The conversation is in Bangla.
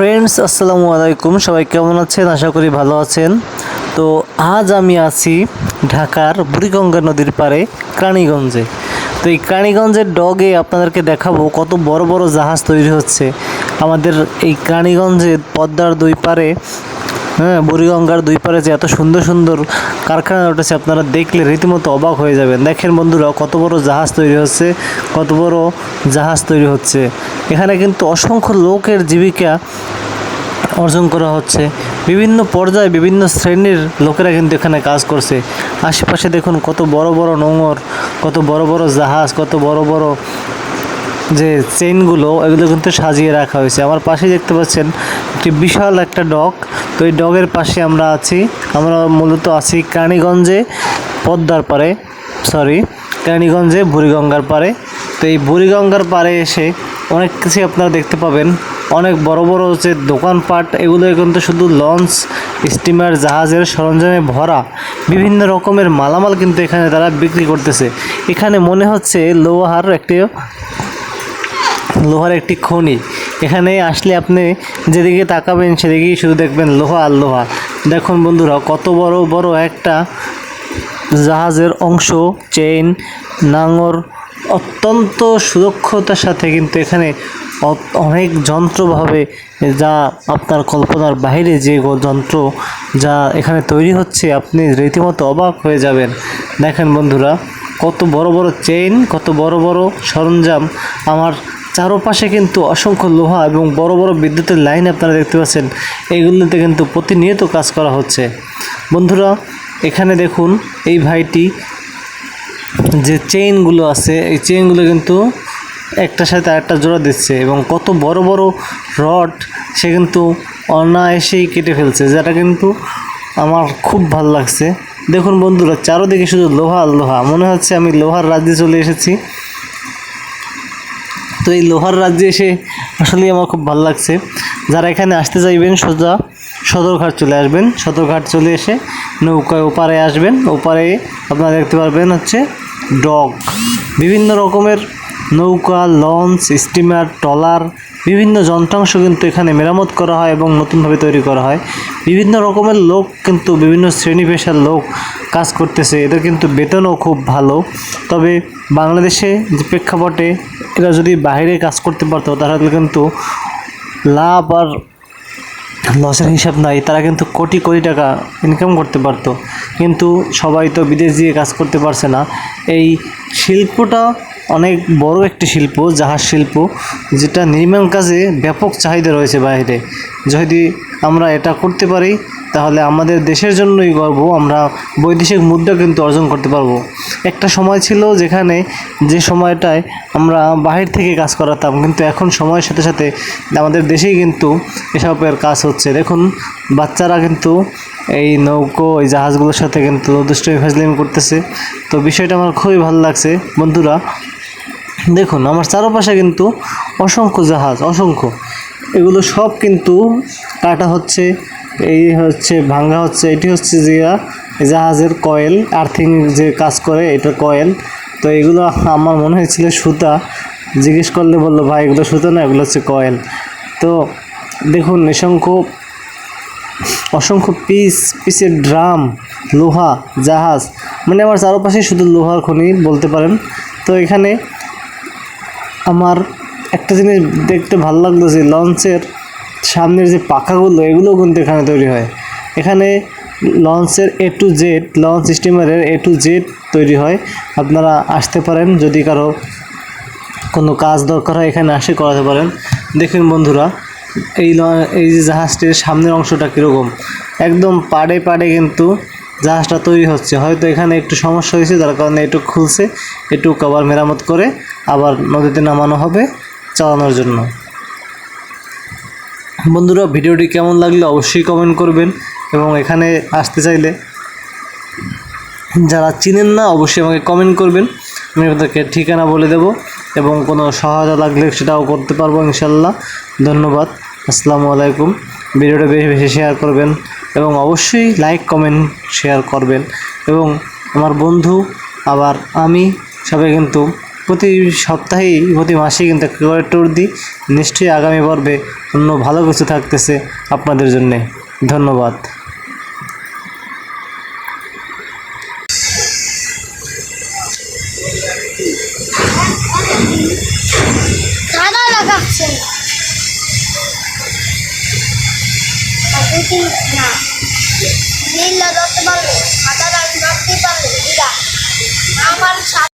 ফ্রেন্ডস আসসালামু আলাইকুম। সবাই কেমন আছেন? আশা করি ভালো আছেন। তো আজ আমি আছি ঢাকার বুড়িগঙ্গা নদীর পাড়ে ক্রাণীগঞ্জে। তো এই ক্রাণীগঞ্জের ডগে আপনাদেরকে দেখাবো কত বড় বড় জাহাজ তৈরি হচ্ছে। আমাদের এই ক্রাণীগঞ্জের পদ্মার দুই পারে হ্যাঁ বুড়িগঙ্গার দুই পারে যে এত সুন্দর সুন্দর কারখানা উঠেছে, আপনারা দেখলে রীতিমতো অবাক হয়ে যাবেন। দেখেন বন্ধুরা, কত বড় জাহাজ তৈরি হচ্ছে, কত বড় জাহাজ তৈরি হচ্ছে। এখানে কিন্তু অসংখ্য লোকের জীবিকা অর্জন করা হচ্ছে। বিভিন্ন পর্যায়ে বিভিন্ন শ্রেণির লোকেরা কিন্তু এখানে কাজ করছে। আশেপাশে দেখুন কত বড় বড় নোঙর, কত বড় বড় জাহাজ, কত বড় বড় যে চেইনগুলো এগুলো কিন্তু সাজিয়ে রাখা হয়েছে। আমার পাশে দেখতে পাচ্ছেন একটি বিশাল একটা ডগ তো এই ডগের পাশে আমরা আছি। আমরা মূলত আছি কালীগঞ্জে পদ্মার পারে সরি কালীগঞ্জে বুড়িগঙ্গার পারে তো এই বুড়িগঙ্গার পারে এসে অনেক কিছু আপনারা দেখতে পাবেন। অনেক বড় বড় যে দোকানপাট, এগুলো কিন্তু শুধু লঞ্চ, স্টিমার, জাহাজের সরঞ্জামে ভরা। বিভিন্ন রকমের মালামাল কিন্তু এখানে তারা বিক্রি করতেছে। এখানে মনে হচ্ছে লোহার একটি লোহার একটি খনি। এখানে আসলে আপনি যেদিকে তাকাবেন সেদিকেই শুধু দেখবেন লোহা আর লোহা। দেখুন বন্ধুরা, কত বড় বড় একটা জাহাজের অংশ চেইন নাঙর, অত্যন্ত সুরক্ষতার সাথে কিন্তু এখানে অনেক যন্ত্রভাবে যা আপনার কল্পনার বাইরে যে যন্ত্র যা এখানে তৈরি হচ্ছে, আপনি রীতিমতো অবাক হয়ে যাবেন। দেখেন বন্ধুরা, কত বড় বড় চেইন কত বড় বড় সরঞ্জাম আমার চারপাশে কিন্তু অসংখ্য লোহা এবং বড় বড় বিদ্যুতের লাইন আপনারা দেখতে পাচ্ছেন। এইগুলোতে কিন্তু প্রতিনিয়ত কাজ করা হচ্ছে। বন্ধুরা, এখানে দেখুন এই ভাইটি যে চেইনগুলো আছে, এই চেইনগুলো কিন্তু একটার সাথে আরেকটা জোড়া দিচ্ছে এবং কত বড় বড় রড সে কিন্তু অনায়াসেই কেটে ফেলছে, যেটা কিন্তু আমার খুব ভালো লাগছে। দেখুন বন্ধুরা, চারোদিকে শুধু লোহা লোহা। মনে হচ্ছে আমি লোহার রাজ্যে চলে এসেছি। তো এই লোহার রাজ্যে এসে আসলেই আমার খুব ভালো লাগছে। যারা এখানে আসতে চাইবেন, সোজা সদরঘাট চলে আসবেন। সদরঘাট চলে এসে নৌকায় ওপারে আসবেন। ওপারে আপনারা দেখতে পারবেন হচ্ছে ডগ। বিভিন্ন রকমের নৌকা, লঞ্চ, স্টিমার, ট্রলার, বিভিন্ন যন্ত্রাংশ কিন্তু এখানে মেরামত করা হয় এবং নতুনভাবে তৈরি করা হয়। বিভিন্ন রকমের লোক কিন্তু বিভিন্ন শ্রেণি পেশার লোক কাজ করতেছে। এদের কিন্তু বেতনও খুব ভালো। তবে বাংলাদেশে যে প্রেক্ষাপটে এরা যদি বাইরে কাজ করতে পারতো, তাহলে কিন্তু লাভ আর লসের হিসাব নাই। তারা কিন্তু কোটি কোটি টাকা ইনকাম করতে পারতো। কিন্তু সবাই তো বিদেশ দিয়ে কাজ করতে পারছে না। এই শিল্পটা অনেক বড় একটি শিল্প, জাহাজ শিল্প, যেটা নির্মাণ কাজে ব্যাপক চাহিদা রয়েছে বাইরে। যদি আমরা এটা করতে পারি, তাহলে আমাদের দেশের জন্যই গর্ব, আমরা বৈদেশিক মুদ্রা কিন্তু অর্জন করতে পারব। একটা সময় ছিল যেখানে যে সময়টায় আমরা বাহির থেকে কাজ করাতাম, কিন্তু এখন সময়ের সাথে সাথে আমাদের দেশেই কিন্তু এসবের কাজ হচ্ছে। দেখুন, বাচ্চারা কিন্তু এই নৌকো, এই জাহাজগুলোর সাথে কিন্তু দুষ্টমি ফাজলিমি করতেছে। তো বিষয়টা আমার খুবই ভালো লাগছে। বন্ধুরা দেখুন, আমার চারপাশে কিন্তু অসংখ্য জাহাজ, অসংখ্য। এগুলো সব কিন্তু কাটা হচ্ছে, এই হচ্ছে, ভাঙ্গা হচ্ছে, এটি হচ্ছে যে জাহাজের কয়েল আর্থিং যে কাজ করে, এটা কয়েল। তো এগুলো আমার মনে হয়েছিল সুতা। জিজ্ঞেস করলে বলল, ভাই, এগুলো সুতা না, এগুলো হচ্ছে কয়েল। তো দেখুন, অসংখ্য অসংখ্য পিস পিসের ড্রাম, লোহা, জাহাজ মানে আমার চারপাশে শুধু লোহার খনি বলতে পারেন। তো এখানে আমার একটা জিনিস দেখতে ভালো লাগল যে লঞ্চের সামনের যে পাখাগুলো, এগুলোও কিন্তু এখানে তৈরি হয়। এখানে লঞ্চের এ টু জেড লঞ্চ স্টিমারের এ টু জেড তৈরি হয়। আপনারা আসতে পারেন, যদি কারও কোনো কাজ দরকার হয় এখানে আসে করাতে পারেন। দেখুন বন্ধুরা, এই এই যে জাহাজটির সামনের অংশটা কীরকম। একদম পাড়ে পাড়ে কিন্তু জাহাজটা তৈরি হচ্ছে। হয়তো এখানে একটু সমস্যা হয়েছে, যার কারণে একটু খুলছে একটু কভার মেরামত করে আবার নদীতে নামানো হবে চালানোর জন্য। বন্ধুরা, ভিডিওটি কেমন লাগলে অবশ্যই কমেন্ট করবেন এবং এখানে আসতে চাইলে যারা চিনেন না, অবশ্যই আমাকে কমেন্ট করবেন। আমি আপনাদেরকে ঠিকানা বলে দেব এবং কোনো সহায়তা লাগলে সেটাও করতে পারব ইনশাল্লাহ ধন্যবাদ। আসসালামু আলাইকুম। ভিডিওটা বেশি বেশি শেয়ার করবেন। এবং অবশ্যই লাইক কমেন্ট শেয়ার করবেন। এবং আমার বন্ধু, আবার আমি, সবাই কিন্তু প্রতি সপ্তাহেই, প্রতি মাসেই কিন্তু একটা করে ট্যুর দিই। নিশ্চয়ই আগামী পর্বে অন্য ভালো কিছু থাকতেছে আপনাদের জন্যে। ধন্যবাদ। দুই না নীল ধরতে পারলে সাদা ধরতে পারলে আমার